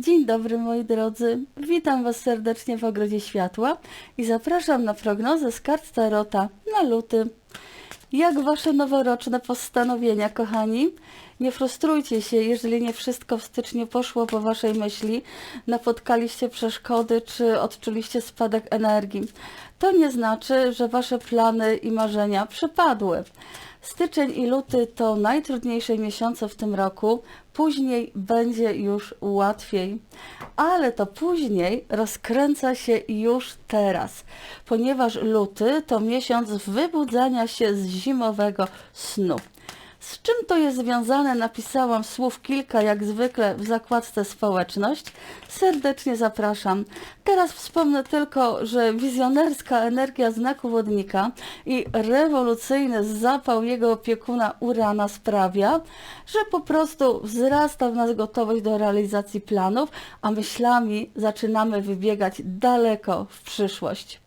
Dzień dobry moi drodzy, witam Was serdecznie w Ogrodzie Światła i zapraszam na prognozę z kart Tarota na luty. Jak Wasze noworoczne postanowienia, kochani? Nie frustrujcie się, jeżeli nie wszystko w styczniu poszło po Waszej myśli, napotkaliście przeszkody czy odczuliście spadek energii. To nie znaczy, że Wasze plany i marzenia przepadły. Styczeń i luty to najtrudniejsze miesiące w tym roku, później będzie już łatwiej. Ale to później rozkręca się już teraz, ponieważ luty to miesiąc wybudzania się z zimowego snu. Z czym to jest związane, napisałam słów kilka, jak zwykle w zakładce społeczność. Serdecznie zapraszam. Teraz wspomnę tylko, że wizjonerska energia znaku wodnika i rewolucyjny zapał jego opiekuna Urana sprawia, że po prostu wzrasta w nas gotowość do realizacji planów, a myślami zaczynamy wybiegać daleko w przyszłość.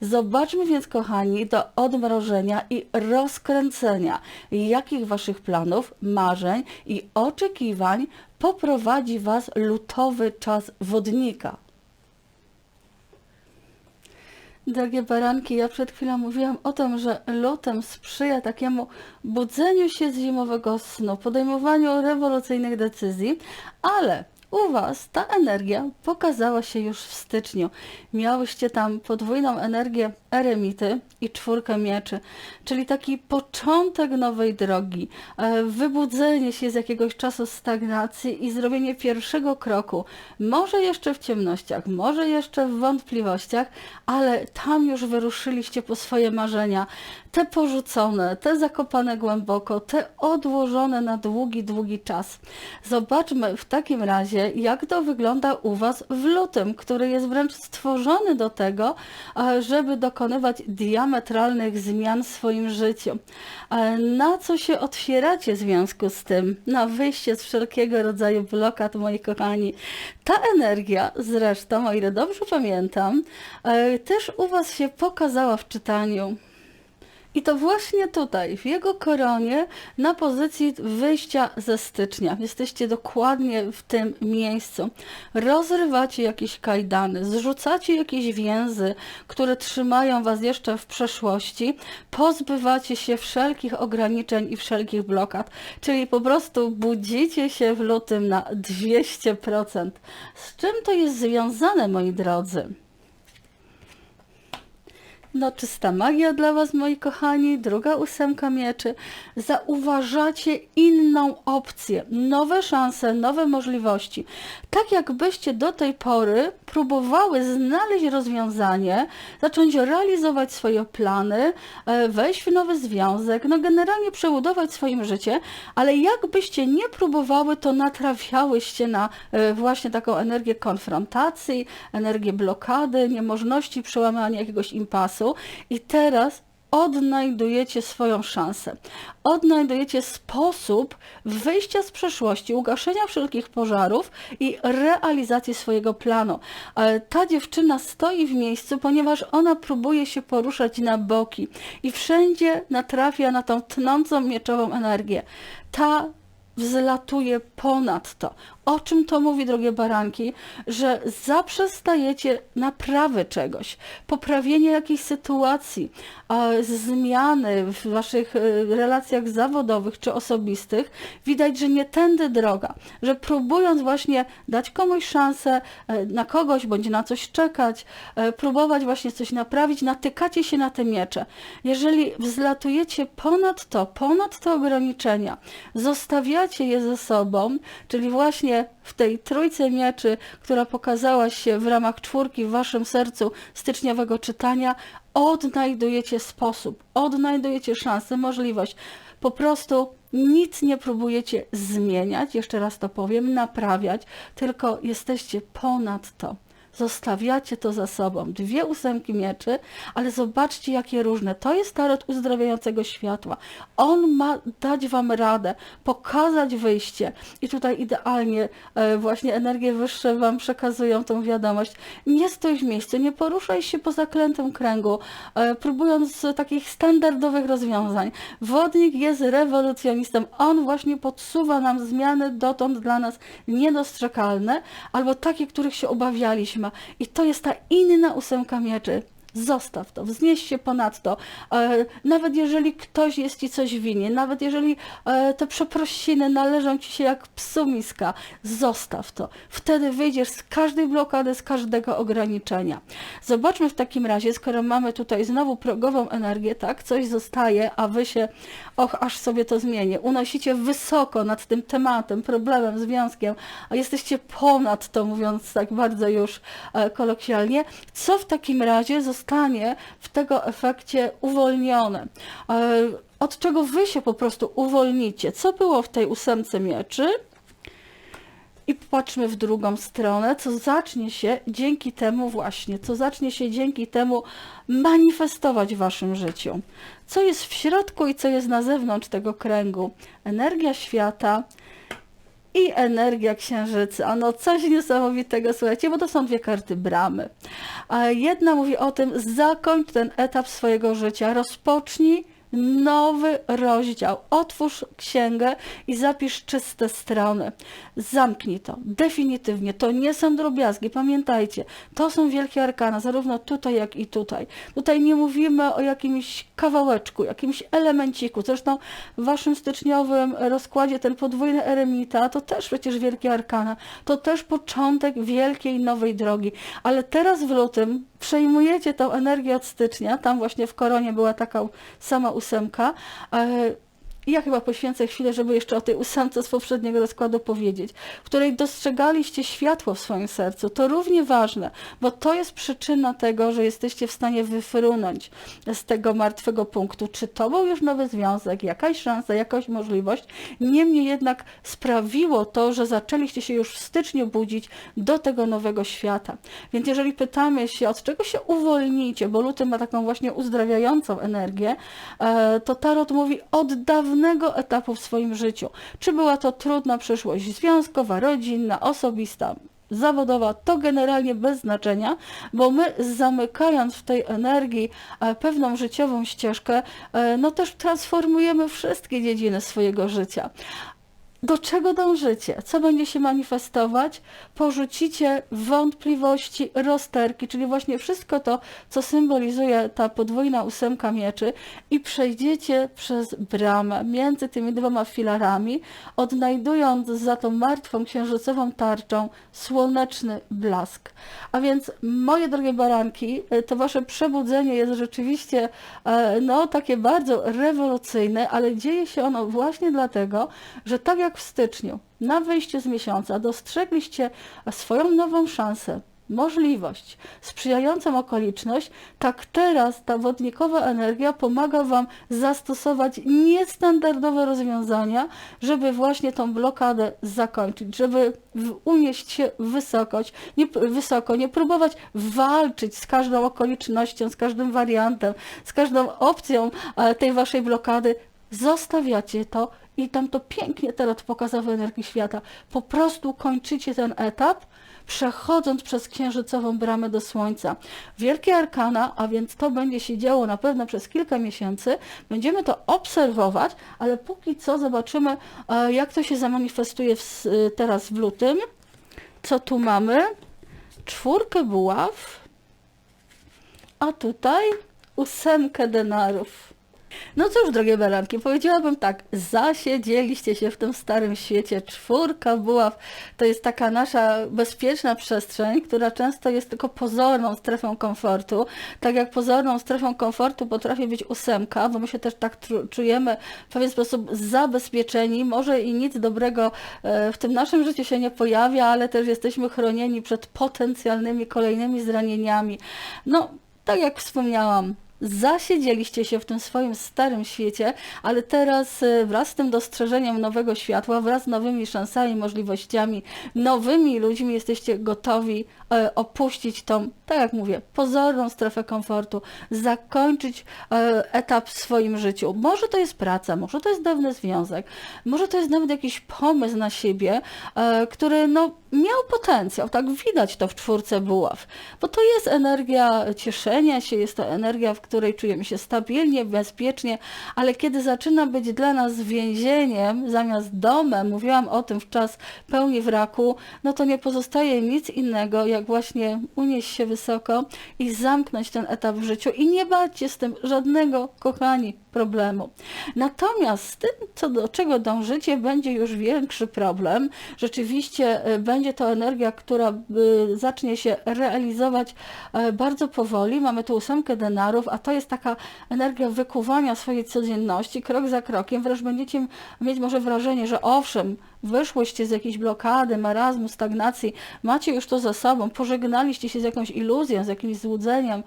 Zobaczmy więc, kochani, do odmrożenia i rozkręcenia, jakich Waszych planów, marzeń i oczekiwań poprowadzi Was lutowy czas wodnika. Drogie baranki, ja przed chwilą mówiłam o tym, że lutem sprzyja takiemu budzeniu się z zimowego snu, podejmowaniu rewolucyjnych decyzji, ale u Was ta energia pokazała się już w styczniu. Miałyście tam podwójną energię eremity i czwórkę mieczy, czyli taki początek nowej drogi, e, wybudzenie się z jakiegoś czasu stagnacji i zrobienie pierwszego kroku. Może jeszcze w ciemnościach, może jeszcze w wątpliwościach, ale tam już wyruszyliście po swoje marzenia. Te porzucone, te zakopane głęboko, te odłożone na długi, długi czas. Zobaczmy w takim razie, jak to wygląda u Was w lutym, który jest wręcz stworzony do tego, e, żeby dokonywać diametralnych zmian w swoim życiu. E, Na co się otwieracie w związku z tym? Na wyjście z wszelkiego rodzaju blokad, moi kochani. Ta energia, zresztą, o ile dobrze pamiętam, e, też u Was się pokazała w czytaniu. I to właśnie tutaj, w jego koronie, na pozycji wyjścia ze stycznia. Jesteście dokładnie w tym miejscu. Rozrywacie jakieś kajdany, zrzucacie jakieś więzy, które trzymają was jeszcze w przeszłości, pozbywacie się wszelkich ograniczeń i wszelkich blokad. Czyli po prostu budzicie się w lutym na 200%. Z czym to jest związane, moi drodzy? No, czysta magia dla Was, moi kochani. Druga ósemka mieczy. Zauważacie inną opcję, nowe szanse, nowe możliwości. Tak jakbyście do tej pory próbowały znaleźć rozwiązanie, zacząć realizować swoje plany, e, wejść w nowy związek, no generalnie przebudować swoim życie, ale jakbyście nie próbowały, to natrafiałyście na e, właśnie taką energię konfrontacji, energię blokady, niemożności przełamania jakiegoś impasu i teraz odnajdujecie swoją szansę. Odnajdujecie sposób wyjścia z przeszłości, ugaszenia wszelkich pożarów i realizacji swojego planu. Ta dziewczyna stoi w miejscu, ponieważ ona próbuje się poruszać na boki i wszędzie natrafia na tą tnącą mieczową energię. Ta wzlatuje ponad to. O czym to mówi, drogie baranki? Że zaprzestajecie naprawy czegoś, poprawienie jakiejś sytuacji, zmiany w waszych e, relacjach zawodowych czy osobistych. Widać, że nie tędy droga, że próbując właśnie dać komuś szansę e, na kogoś bądź na coś czekać, e, próbować właśnie coś naprawić, natykacie się na te miecze. Jeżeli wzlatujecie ponad to, ponad te ograniczenia, zostawiacie je ze sobą, czyli właśnie w tej trójce mieczy, która pokazała się w ramach czwórki w waszym sercu styczniowego czytania, odnajdujecie sposób, odnajdujecie szansę, możliwość. Po prostu nic nie próbujecie zmieniać, jeszcze raz to powiem, naprawiać, tylko jesteście ponad to. Zostawiacie to za sobą. Dwie ósemki mieczy, ale zobaczcie jakie różne. To jest tarot uzdrawiającego światła. On ma dać wam radę, pokazać wyjście. I tutaj idealnie e, właśnie energie wyższe wam przekazują tą wiadomość. Nie stój w miejscu, nie poruszaj się po zaklętym kręgu, e, próbując takich standardowych rozwiązań. Wodnik jest rewolucjonistą. On właśnie podsuwa nam zmiany dotąd dla nas niedostrzegalne, albo takie, których się obawialiśmy. I to jest ta inna ósemka mieczy. Zostaw to, wznieś się ponad to. E, nawet jeżeli ktoś jest ci coś winien, nawet jeżeli e, te przeprosiny należą ci się jak psu miska, zostaw to. Wtedy wyjdziesz z każdej blokady, z każdego ograniczenia. Zobaczmy w takim razie, skoro mamy tutaj znowu progową energię, tak, coś zostaje, a wy się, och, aż sobie to zmienię, unosicie wysoko nad tym tematem, problemem, związkiem, a jesteście ponad to, mówiąc tak bardzo już e, kolokwialnie. Co w takim razie w tego efekcie uwolnione? E, od czego wy się po prostu uwolnicie? Co było w tej ósemce mieczy? I popatrzmy w drugą stronę, co zacznie się dzięki temu właśnie, co zacznie się dzięki temu manifestować w waszym życiu. Co jest w środku i co jest na zewnątrz tego kręgu. Energia świata i energia księżyca. No coś niesamowitego, słuchajcie, bo to są dwie karty bramy. A jedna mówi o tym, zakończ ten etap swojego życia, rozpocznij nowy rozdział. Otwórz księgę i zapisz czyste strony. Zamknij to. Definitywnie. To nie są drobiazgi. Pamiętajcie, to są wielkie arkana, zarówno tutaj, jak i tutaj. Tutaj nie mówimy o jakimś kawałeczku, jakimś elemenciku. Zresztą w waszym styczniowym rozkładzie ten podwójny eremita to też przecież wielkie arkana. To też początek wielkiej nowej drogi. Ale teraz w lutym przejmujecie tą energię od stycznia. Tam właśnie w koronie była taka sama ósemka. I ja chyba poświęcę chwilę, żeby jeszcze o tej ósemce z poprzedniego rozkładu powiedzieć, w której dostrzegaliście światło w swoim sercu. To równie ważne, bo to jest przyczyna tego, że jesteście w stanie wyfrunąć z tego martwego punktu. Czy to był już nowy związek, jakaś szansa, jakaś możliwość. Niemniej jednak sprawiło to, że zaczęliście się już w styczniu budzić do tego nowego świata. Więc jeżeli pytamy się, od czego się uwolnicie, bo luty ma taką właśnie uzdrawiającą energię, e, to Tarot mówi od dawna pewnego etapu w swoim życiu. Czy była to trudna przyszłość związkowa, rodzinna, osobista, zawodowa, to generalnie bez znaczenia, bo my zamykając w tej energii e, pewną życiową ścieżkę, e, no też transformujemy wszystkie dziedziny swojego życia do czego dążycie, co będzie się manifestować, porzucicie wątpliwości, rozterki, czyli właśnie wszystko to, co symbolizuje ta podwójna ósemka mieczy i przejdziecie przez bramę między tymi dwoma filarami, odnajdując za tą martwą księżycową tarczą słoneczny blask. A więc, moje drogie baranki, to wasze przebudzenie jest rzeczywiście e, no, takie bardzo rewolucyjne, ale dzieje się ono właśnie dlatego, że tak jak jak w styczniu, na wyjściu z miesiąca, dostrzegliście swoją nową szansę, możliwość, sprzyjającą okoliczność, tak teraz ta wodnikowa energia pomaga Wam zastosować niestandardowe rozwiązania, żeby właśnie tą blokadę zakończyć, żeby unieść się wysokość, nie, wysoko, nie próbować walczyć z każdą okolicznością, z każdym wariantem, z każdą opcją e, tej Waszej blokady. Zostawiacie to i tam to pięknie teraz pokazał w energii świata. Po prostu kończycie ten etap, przechodząc przez księżycową bramę do Słońca. Wielkie arkana, a więc to będzie się działo na pewno przez kilka miesięcy. Będziemy to obserwować, ale póki co zobaczymy, e, jak to się zamanifestuje w, teraz w lutym. Co tu mamy? Czwórkę buław, a tutaj ósemkę denarów. No cóż, drogie baranki, powiedziałabym tak, zasiedzieliście się w tym starym świecie. Czwórka buław to jest taka nasza bezpieczna przestrzeń, która często jest tylko pozorną strefą komfortu. Tak jak pozorną strefą komfortu potrafi być ósemka, bo my się też tak czujemy w pewien sposób zabezpieczeni. Może i nic dobrego e, w tym naszym życiu się nie pojawia, ale też jesteśmy chronieni przed potencjalnymi kolejnymi zranieniami. No, tak jak wspomniałam, zasiedzieliście się w tym swoim starym świecie, ale teraz e, wraz z tym dostrzeżeniem nowego światła, wraz z nowymi szansami, możliwościami, nowymi ludźmi jesteście gotowi, opuścić tą, tak jak mówię, pozorną strefę komfortu, zakończyć e, etap w swoim życiu. Może to jest praca, może to jest dawny związek, może to jest nawet jakiś pomysł na siebie, e, który no, miał potencjał, tak widać to w czwórce buław, bo to jest energia cieszenia się, jest to energia, w której czujemy się stabilnie, bezpiecznie, ale kiedy zaczyna być dla nas więzieniem zamiast domem, mówiłam o tym w czas pełni wraku, no to nie pozostaje nic innego, jak właśnie unieść się wysoko i zamknąć ten etap w życiu i nie się z tym żadnego, kochani, problemu. Natomiast z tym, co do czego dążycie, będzie już większy problem. Rzeczywiście y, będzie to energia, która y, zacznie się realizować y, bardzo powoli. Mamy tu ósemkę denarów, a to jest taka energia wykuwania swojej codzienności, krok za krokiem. Wręcz będziecie mieć może wrażenie, że owszem, wyszłyście z jakiejś blokady, marazmu, stagnacji, macie już to za sobą, pożegnaliście się z jakąś iluzją, z jakimś złudzeniem,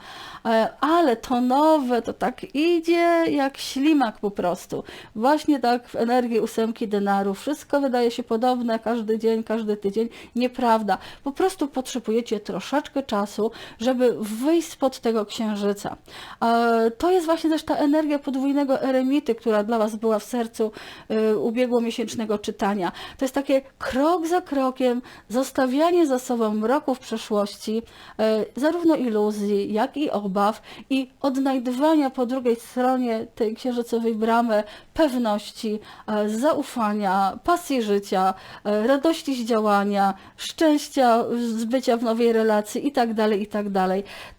e, ale to nowe to tak idzie jak ślimak po prostu. Właśnie tak w energii ósemki denarów. Wszystko wydaje się podobne każdy dzień, każdy tydzień. Nieprawda. Po prostu potrzebujecie troszeczkę czasu, żeby wyjść spod tego księżyca. E, To jest właśnie też ta energia podwójnego eremity, która dla Was była w sercu e, ubiegłomiesięcznego czytania. To jest takie krok za krokiem zostawianie za sobą mroków przeszłości, e, zarówno iluzji, jak i obaw i odnajdywania po drugiej stronie tej księżycowej bramy pewności, e, zaufania, pasji życia, e, radości z działania, szczęścia z bycia w nowej relacji i tak dalej, i tak.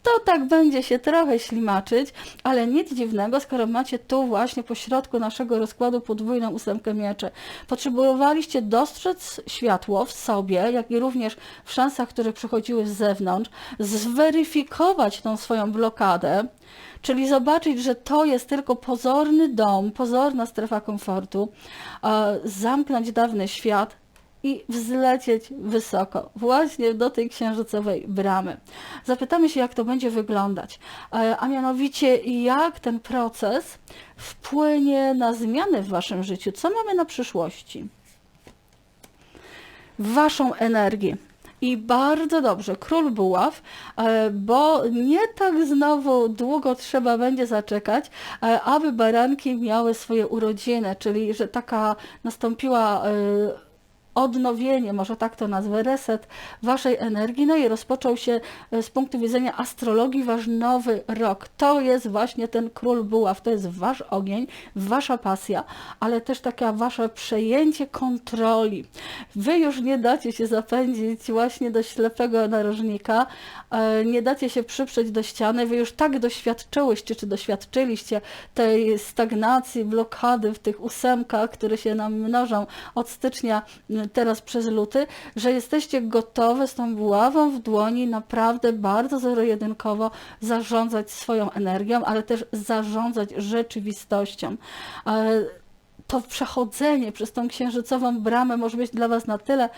To tak będzie się trochę ślimaczyć, ale nic dziwnego, skoro macie tu właśnie po środku naszego rozkładu podwójną ósemkę mieczy. Potrzebowaliście dostrzec światło w sobie, jak i również w szansach, które przychodziły z zewnątrz, zweryfikować tą swoją blokadę, czyli zobaczyć, że to jest tylko pozorny dom, pozorna strefa komfortu, zamknąć dawny świat i wzlecieć wysoko, właśnie do tej księżycowej bramy. Zapytamy się, jak to będzie wyglądać, a mianowicie jak ten proces wpłynie na zmiany w waszym życiu, co mamy na przyszłości waszą energię. I bardzo dobrze, król buław, e, bo nie tak znowu długo trzeba będzie zaczekać, e, aby baranki miały swoje urodziny, czyli że taka nastąpiła e, odnowienie, może tak to nazwę, reset waszej energii, no i rozpoczął się z punktu widzenia astrologii wasz nowy rok. To jest właśnie ten król buław, to jest wasz ogień, wasza pasja, ale też takie wasze przejęcie kontroli. Wy już nie dacie się zapędzić właśnie do ślepego narożnika, nie dacie się przyprzeć do ściany, wy już tak doświadczyłyście, czy doświadczyliście tej stagnacji, blokady w tych ósemkach, które się nam mnożą od stycznia teraz przez luty, że jesteście gotowe z tą buławą w dłoni naprawdę bardzo zero-jedynkowo zarządzać swoją energią, ale też zarządzać rzeczywistością to przechodzenie przez tą księżycową bramę może być dla Was na tyle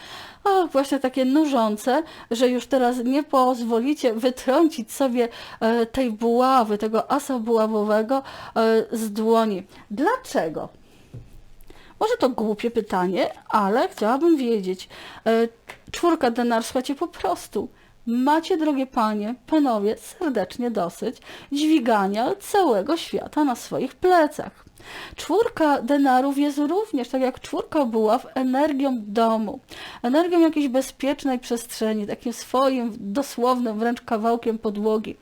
o, właśnie takie nużące, że już teraz nie pozwolicie wytrącić sobie e, tej buławy, tego asa buławowego e, z dłoni. Dlaczego? Może to głupie pytanie, ale chciałabym wiedzieć. E, czwórka denar, słuchajcie, po prostu macie, drogie panie, panowie, serdecznie dosyć dźwigania całego świata na swoich plecach. Czwórka denarów jest również, tak jak czwórka buław, energią domu, energią jakiejś bezpiecznej przestrzeni, takim swoim dosłownym wręcz kawałkiem podłogi.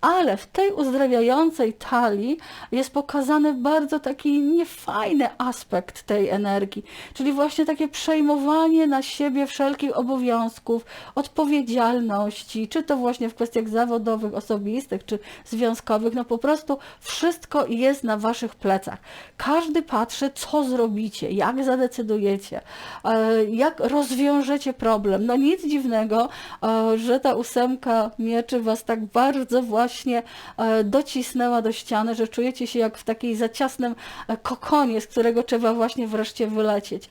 Ale w tej uzdrawiającej talii jest pokazany bardzo taki niefajny aspekt tej energii, czyli właśnie takie przejmowanie na siebie wszelkich obowiązków, odpowiedzialności, czy to właśnie w kwestiach zawodowych, osobistych, czy związkowych, no po prostu wszystko jest na waszych plecach. Każdy patrzy, co zrobicie, jak zadecydujecie, e, jak rozwiążecie problem. No nic dziwnego, e, że ta ósemka mieczy was tak bardzo właśnie e, docisnęła do ściany, że czujecie się jak w takiej zaciasnym kokonie, z którego trzeba właśnie wreszcie wylecieć.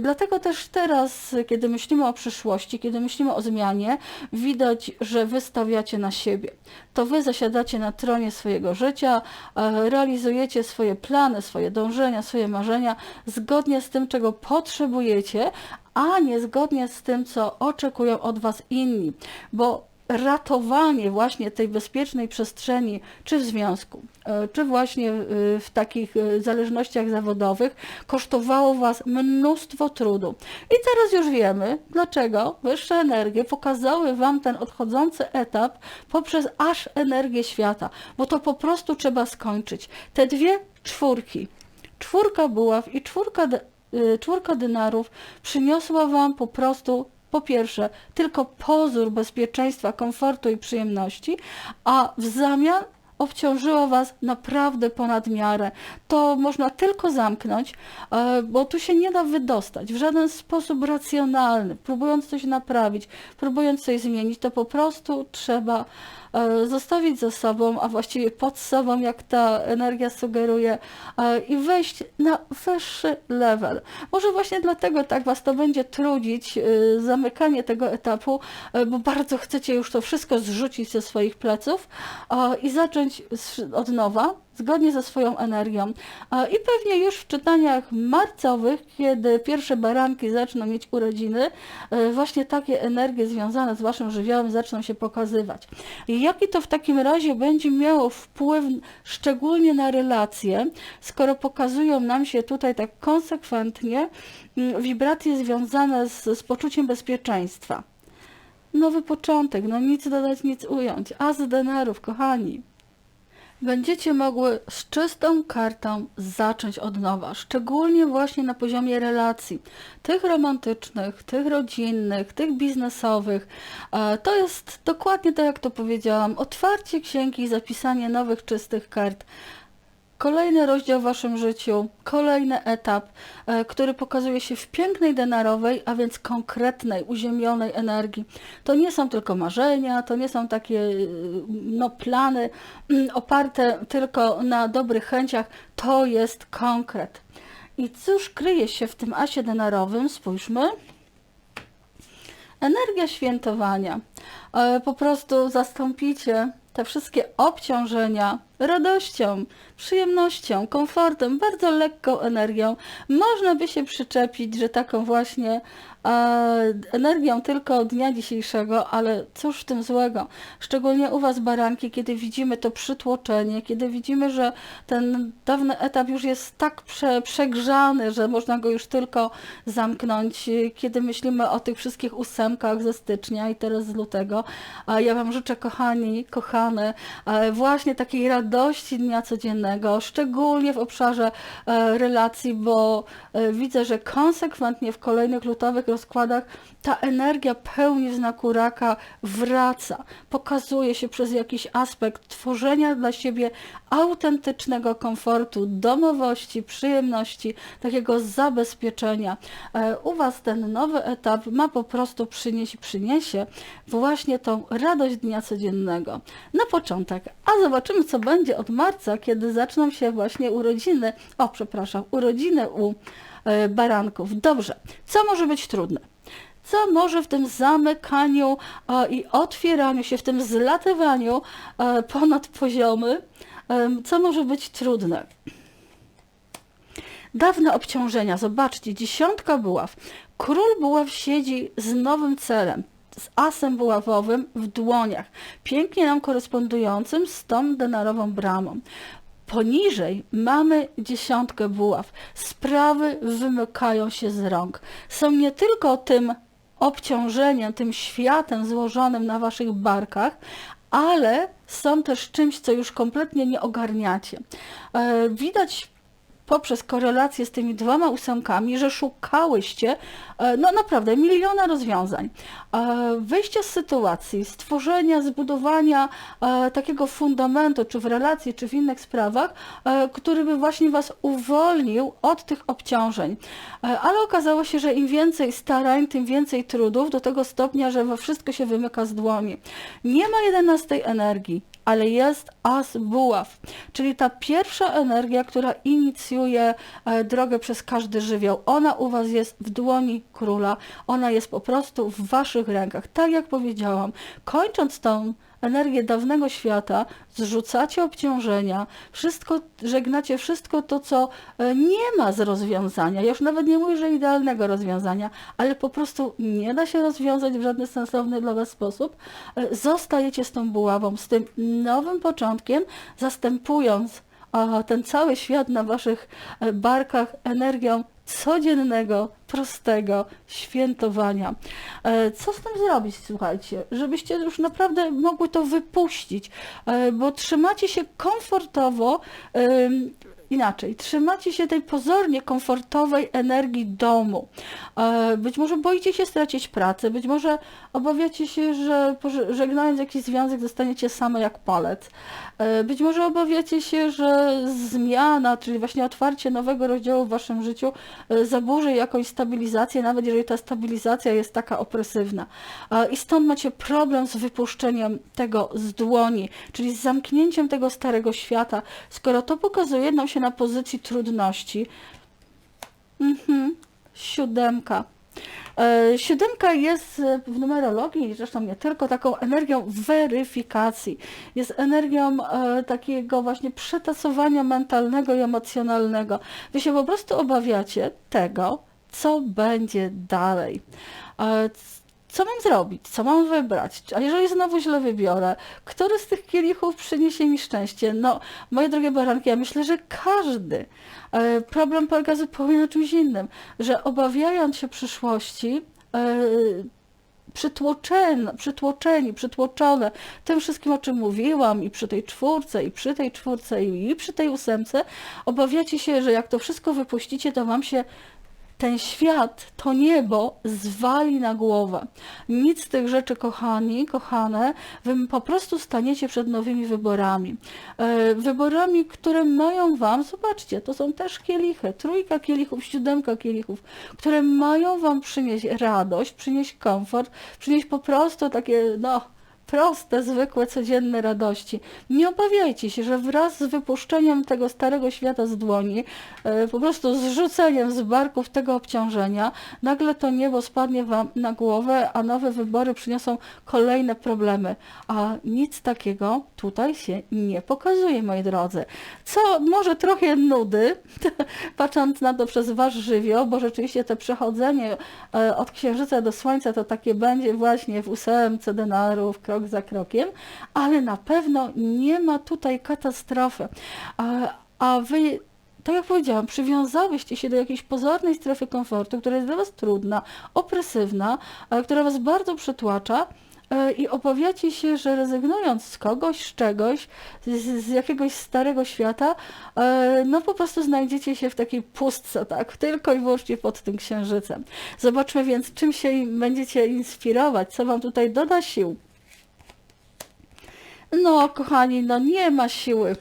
Dlatego też teraz, kiedy myślimy o przyszłości, kiedy myślimy o zmianie, widać, że wy stawiacie na siebie. To wy zasiadacie na tronie swojego życia, realizujecie swoje plany, swoje dążenia, swoje marzenia zgodnie z tym, czego potrzebujecie, a nie zgodnie z tym, co oczekują od Was inni. Bo ratowanie właśnie tej bezpiecznej przestrzeni, czy w związku, e, czy właśnie w w takich e, zależnościach zawodowych, kosztowało Was mnóstwo trudu. I teraz już wiemy, dlaczego wyższe energie pokazały Wam ten odchodzący etap poprzez aż energię świata, bo to po prostu trzeba skończyć. Te dwie czwórki, czwórka buław i czwórka, czwórka dynarów przyniosła Wam po prostu po pierwsze, tylko pozór bezpieczeństwa, komfortu i przyjemności, a w zamian obciążyła Was naprawdę ponad miarę. To można tylko zamknąć, e, bo tu się nie da wydostać w żaden sposób racjonalny. Próbując coś naprawić, próbując coś zmienić, to po prostu trzeba zostawić za sobą, a właściwie pod sobą, jak ta energia sugeruje, e, i wejść na wyższy level. Może właśnie dlatego tak Was to będzie trudzić, e, zamykanie tego etapu, e, bo bardzo chcecie już to wszystko zrzucić ze swoich pleców e, i zacząć od nowa, zgodnie ze swoją energią. E, I pewnie już w czytaniach marcowych, kiedy pierwsze baranki zaczną mieć urodziny, e, właśnie takie energie związane z Waszym żywiołem zaczną się pokazywać. Jaki to w takim razie będzie miało wpływ szczególnie na relacje, skoro pokazują nam się tutaj tak konsekwentnie mm, wibracje związane z, z poczuciem bezpieczeństwa. Nowy początek, no nic dodać, nic ująć. As denarów, kochani. Będziecie mogły z czystą kartą zacząć od nowa, szczególnie właśnie na poziomie relacji, tych romantycznych, tych rodzinnych, tych biznesowych. E, To jest dokładnie tak, jak to powiedziałam, otwarcie księgi i zapisanie nowych, czystych kart. Kolejny rozdział w Waszym życiu, kolejny etap, e, który pokazuje się w pięknej denarowej, a więc konkretnej, uziemionej energii. To nie są tylko marzenia, to nie są takie y, no, plany mm, oparte tylko na dobrych chęciach, to jest konkret. I cóż kryje się w tym asie denarowym? Spójrzmy. Energia świętowania. E, Po prostu zastąpicie te wszystkie obciążenia radością, przyjemnością, komfortem, bardzo lekką energią. Można by się przyczepić, że taką właśnie e, energią tylko dnia dzisiejszego, ale cóż w tym złego? Szczególnie u Was baranki, kiedy widzimy to przytłoczenie, kiedy widzimy, że ten dawny etap już jest tak prze, przegrzany, że można go już tylko zamknąć, kiedy myślimy o tych wszystkich ósemkach ze stycznia i teraz z lutego. A ja Wam życzę, kochani, kochane, e, właśnie takiej radości dnia codziennego, szczególnie w obszarze e, relacji, bo e, widzę, że konsekwentnie w kolejnych lutowych rozkładach ta energia pełni znaku raka wraca, pokazuje się przez jakiś aspekt tworzenia dla siebie autentycznego komfortu, domowości, przyjemności, takiego zabezpieczenia. E, U Was ten nowy etap ma po prostu przynieść przyniesie właśnie tą radość dnia codziennego. Na początek, a zobaczymy co będzie od marca, kiedy zaczną się właśnie urodziny, o przepraszam, urodziny u e, baranków. Dobrze, co może być trudne? Co może w tym zamykaniu e, i otwieraniu się, w tym zlatywaniu e, ponad poziomy, co może być trudne? Dawne obciążenia, zobaczcie, dziesiątka buław. Król buław siedzi z nowym celem, z asem buławowym w dłoniach, pięknie nam korespondującym z tą denarową bramą. Poniżej mamy dziesiątkę buław. Sprawy wymykają się z rąk. Są nie tylko tym obciążeniem, tym światem złożonym na waszych barkach, ale są też czymś, co już kompletnie nie ogarniacie. E, Widać poprzez korelację z tymi dwoma ósemkami, że szukałyście e, no naprawdę miliona rozwiązań. E, Wyjścia z sytuacji, stworzenia, zbudowania e, takiego fundamentu, czy w relacji, czy w innych sprawach, który by właśnie Was uwolnił od tych obciążeń. Ale okazało się, że im więcej starań, tym więcej trudów, do tego stopnia, że wszystko się wymyka z dłoni. Nie ma jedenastej energii, ale jest as buław, czyli ta pierwsza energia, która inicjuje e, drogę przez każdy żywioł. Ona u Was jest w dłoni króla, ona jest po prostu w Waszych rękach. Tak jak powiedziałam, kończąc tą energię dawnego świata, zrzucacie obciążenia, wszystko, żegnacie wszystko to, co e, nie ma z rozwiązania. Ja już nawet nie mówię, że idealnego rozwiązania, ale po prostu nie da się rozwiązać w żaden sensowny dla Was sposób. E, Zostajecie z tą buławą, z tym nowym początkiem, zastępując ten cały świat na waszych e, barkach energią codziennego, prostego świętowania. E, Co z tym zrobić, słuchajcie, żebyście już naprawdę mogły to wypuścić, E, bo trzymacie się komfortowo, inaczej, trzymacie się tej pozornie komfortowej energii domu. E, Być może boicie się stracić pracę, być może obawiacie się, że żegnając jakiś związek zostaniecie same jak palec. Być może obawiacie się, że zmiana, czyli właśnie otwarcie nowego rozdziału w waszym życiu zaburzy jakąś stabilizację, nawet jeżeli ta stabilizacja jest taka opresywna. I stąd macie problem z wypuszczeniem tego z dłoni, czyli z zamknięciem tego starego świata. Skoro to pokazuje nam się na pozycji trudności, mhm, siódemka. E, Siódemka jest w numerologii, zresztą nie tylko, taką energią weryfikacji. Jest energią e, takiego właśnie przetasowania mentalnego i emocjonalnego. Wy się po prostu obawiacie tego, co będzie dalej. E, co mam zrobić? Co mam wybrać? A jeżeli znowu źle wybiorę, który z tych kielichów przyniesie mi szczęście? No, moje drogie baranki, ja myślę, że każdy. E, Problem polega zupełnie na czymś innym, że obawiając się przyszłości, e, przytłoczeni, przytłoczeni, przytłoczone tym wszystkim, o czym mówiłam i przy tej czwórce, i przy tej czwórce, i przy tej ósemce, obawiacie się, że jak to wszystko wypuścicie, to wam się ten świat, to niebo zwali na głowę. Nic z tych rzeczy, kochani, kochane, wy po prostu staniecie przed nowymi wyborami. E, wyborami, które mają wam, zobaczcie, to są też kielichy, trójka kielichów, siódemka kielichów, które mają wam przynieść radość, przynieść komfort, przynieść po prostu takie, no, proste, zwykłe, codzienne radości. Nie obawiajcie się, że wraz z wypuszczeniem tego starego świata z dłoni, e, po prostu zrzuceniem z barków tego obciążenia, nagle to niebo spadnie Wam na głowę, a nowe wybory przyniosą kolejne problemy. A nic takiego tutaj się nie pokazuje, moi drodzy. Co może trochę nudy, patrząc na to przez Wasz żywioł, bo rzeczywiście to przechodzenie e, od księżyca do słońca to takie będzie właśnie w ósemce denarów, krok za krokiem, ale na pewno nie ma tutaj katastrofy. A, a wy tak jak powiedziałam, przywiązałyście się do jakiejś pozornej strefy komfortu, która jest dla Was trudna, opresywna, która Was bardzo przytłacza e, i obawiacie się, że rezygnując z kogoś, z czegoś, z, z jakiegoś starego świata, e, no po prostu znajdziecie się w takiej pustce, tak, tylko i wyłącznie pod tym księżycem. Zobaczmy więc, czym się będziecie inspirować, co Wam tutaj doda sił. No, kochani, no nie ma siły.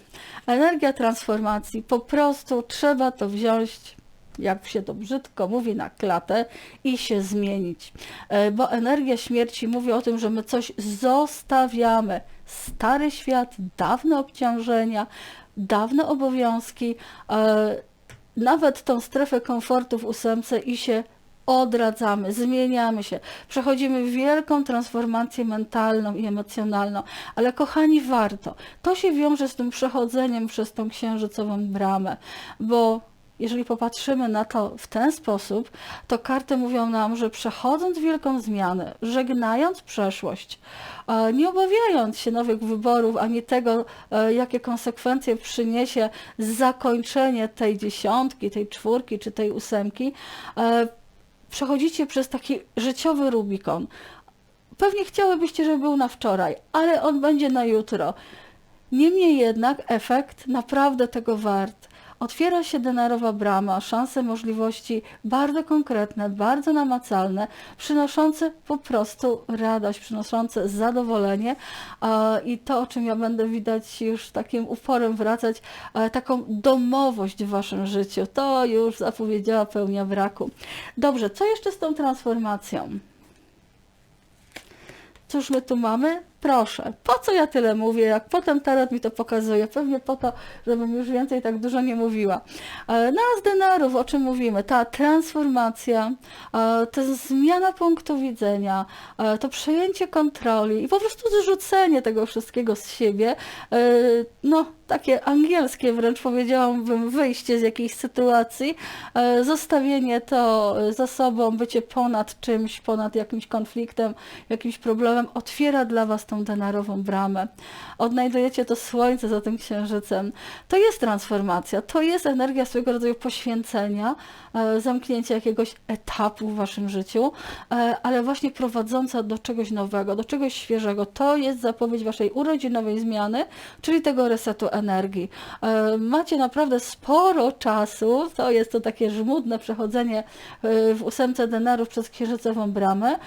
Energia transformacji, po prostu trzeba to wziąć, jak się to brzydko mówi, na klatę i się zmienić. E, Bo energia śmierci mówi o tym, że my coś zostawiamy. Stary świat, dawne obciążenia, dawne obowiązki, e, nawet tą strefę komfortu w ósemce i się odradzamy, zmieniamy się, przechodzimy wielką transformację mentalną i emocjonalną, ale kochani, warto. To się wiąże z tym przechodzeniem przez tą księżycową bramę, bo jeżeli popatrzymy na to w ten sposób, to karty mówią nam, że przechodząc wielką zmianę, żegnając przeszłość, nie obawiając się nowych wyborów, ani tego, e, jakie konsekwencje przyniesie zakończenie tej dziesiątki, tej czwórki czy tej ósemki, e, przechodzicie przez taki życiowy Rubikon. Pewnie chciałybyście, żeby był na wczoraj, ale on będzie na jutro. Niemniej jednak efekt naprawdę tego wart. Otwiera się denarowa brama, szanse, możliwości bardzo konkretne, bardzo namacalne, przynoszące po prostu radość, przynoszące zadowolenie i to, o czym ja będę widać już takim uporem wracać, taką domowość w waszym życiu. To już zapowiedziała pełnia braku. Dobrze, co jeszcze z tą transformacją? Cóż my tu mamy? Proszę, po co ja tyle mówię, jak potem tarot mi to pokazuje? Pewnie po to, żebym już więcej tak dużo nie mówiła. E, No a z denarów, o czym mówimy? Ta transformacja, e, to zmiana punktu widzenia, e, to przejęcie kontroli i po prostu zrzucenie tego wszystkiego z siebie, no takie angielskie wręcz powiedziałabym, wyjście z jakiejś sytuacji, zostawienie to za sobą, bycie ponad czymś, ponad jakimś konfliktem, jakimś problemem, otwiera dla Was tą denarową bramę. Odnajdujecie to słońce za tym księżycem. To jest transformacja, to jest energia swego rodzaju poświęcenia, e, zamknięcia jakiegoś etapu w Waszym życiu, e, ale właśnie prowadząca do czegoś nowego, do czegoś świeżego. To jest zapowiedź Waszej urodzinowej zmiany, czyli tego resetu energii. E, Macie naprawdę sporo czasu, to jest to takie żmudne przechodzenie w ósemce denarów przez księżycową bramę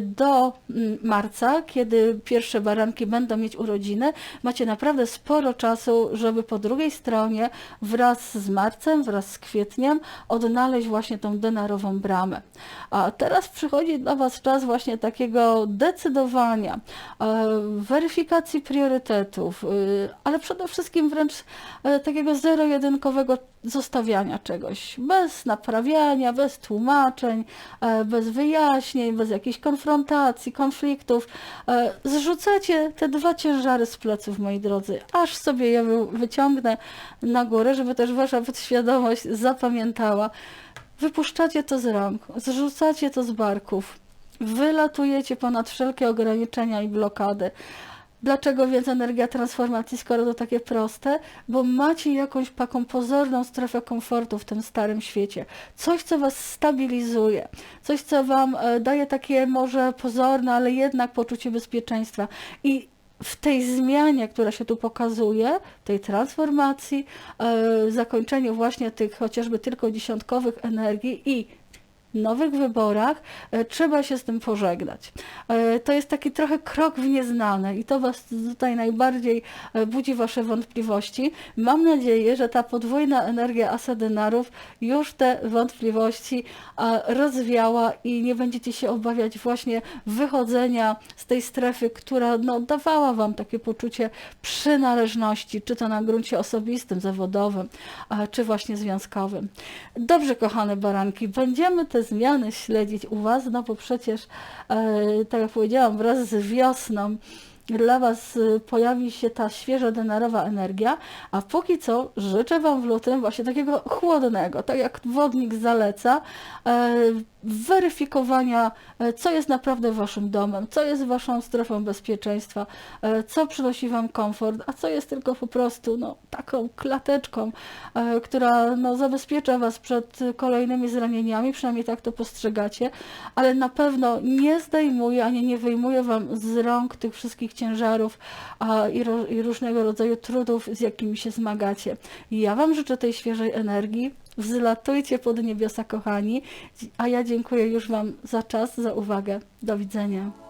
do mm, marca, kiedy pierwsze baranki będą mieć urodziny. Macie naprawdę sporo czasu, żeby po drugiej stronie wraz z marcem, wraz z kwietniem odnaleźć właśnie tą denarową bramę. A teraz przychodzi dla Was czas właśnie takiego decydowania, e, weryfikacji priorytetów, y, ale przede wszystkim wręcz e, takiego zero-jedynkowego zostawiania czegoś, bez naprawiania, bez tłumaczeń, e, bez wyjaśnień, bez jakichś konfrontacji, konfliktów. E, Zrzucacie te dwa ciężary z pleców, moi drodzy, aż sobie je wy- wyciągnę na górę, żeby też Wasza podświadomość zapamiętała. Wypuszczacie to z rąk, zrzucacie to z barków, wylatujecie ponad wszelkie ograniczenia i blokady. Dlaczego więc energia transformacji, skoro to takie proste? Bo macie jakąś taką pozorną strefę komfortu w tym starym świecie. Coś, co was stabilizuje, coś, co wam e, daje takie może pozorne, ale jednak poczucie bezpieczeństwa. I w tej zmianie, która się tu pokazuje, tej transformacji, e, zakończeniu właśnie tych chociażby tylko dziesiątkowych energii i nowych wyborach, e, trzeba się z tym pożegnać. E, To jest taki trochę krok w nieznane i to Was tutaj najbardziej e, budzi Wasze wątpliwości. Mam nadzieję, że ta podwójna energia asedynarów już te wątpliwości rozwiała i nie będziecie się obawiać właśnie wychodzenia z tej strefy, która no, dawała Wam takie poczucie przynależności, czy to na gruncie osobistym, zawodowym, czy właśnie związkowym. Dobrze, kochane baranki, będziemy te zmiany śledzić u Was, no bo przecież, e, tak jak powiedziałam, wraz z wiosną dla Was y, pojawi się ta świeża denarowa energia, a póki co życzę Wam w lutym właśnie takiego chłodnego, tak jak wodnik zaleca, e, weryfikowania, e, co jest naprawdę Waszym domem, co jest Waszą strefą bezpieczeństwa, e, co przynosi Wam komfort, a co jest tylko po prostu no, taką klateczką, która no, zabezpiecza Was przed kolejnymi zranieniami, przynajmniej tak to postrzegacie, ale na pewno nie zdejmuje ani nie wyjmuje Wam z rąk tych wszystkich ciężarów a, i, ro, i różnego rodzaju trudów, z jakimi się zmagacie. I ja Wam życzę tej świeżej energii. Wzlatujcie pod niebiosa, kochani. A ja dziękuję już Wam za czas, za uwagę. Do widzenia.